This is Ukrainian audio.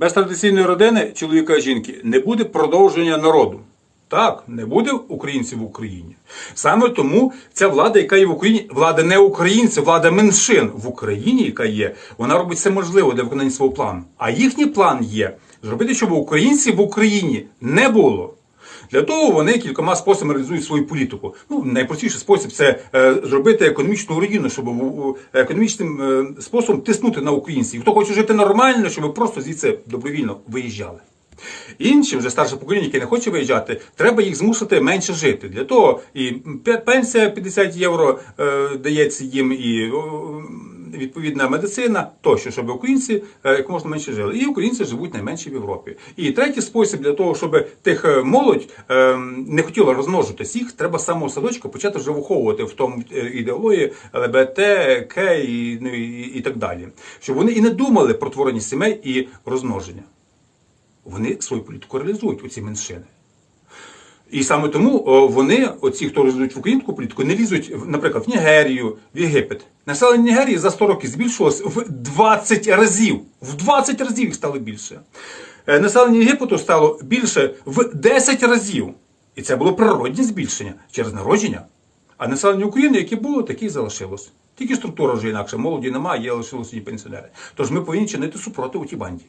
Без традиційної родини чоловіка і жінки не буде продовження народу. Так, не буде українців в Україні. Саме тому ця влада, яка є в Україні, влада не українців, влада меншин в Україні, яка є, вона робить все можливе для виконання свого плану. А їхній план є зробити, щоб українців в Україні не було. Для того вони кількома способами реалізують свою політику. Ну, найпростіший спосіб це е, зробити економічну руїну, щоб в- економічним е, способом тиснути на українців. Хто хоче жити нормально, щоб просто звідси добровільно виїжджали. Іншим вже старше покоління, яке не хоче виїжджати, треба їх змусити менше жити. Для того і пе- пенсія 50 євро е, дається їм, і о, відповідна медицина, тощо, щоб українці е, як можна менше жили. І українці живуть найменше в Європі. І третій спосіб для того, щоб тих е, молодь е, не хотіла розмножитись, їх треба з самого садочка почати вже виховувати в тому е, ідеології ЛГБТ, К і, ну, і, і так далі. Щоб вони і не думали про творення сімей і розмноження вони свою політику реалізують, оці меншини. І саме тому вони, оці, хто реалізують в українську політику, не лізуть, наприклад, в Нігерію, в Єгипет. Населення Нігерії за 100 років збільшилось в 20 разів. В 20 разів їх стало більше. Е, Населення Єгипту стало більше в 10 разів. І це було природне збільшення через народження. А населення України, яке було, таке і залишилось. Тільки структура вже інакша. Молоді немає, є лишилися пенсіонери. Тож ми повинні чинити супротив у тій банді.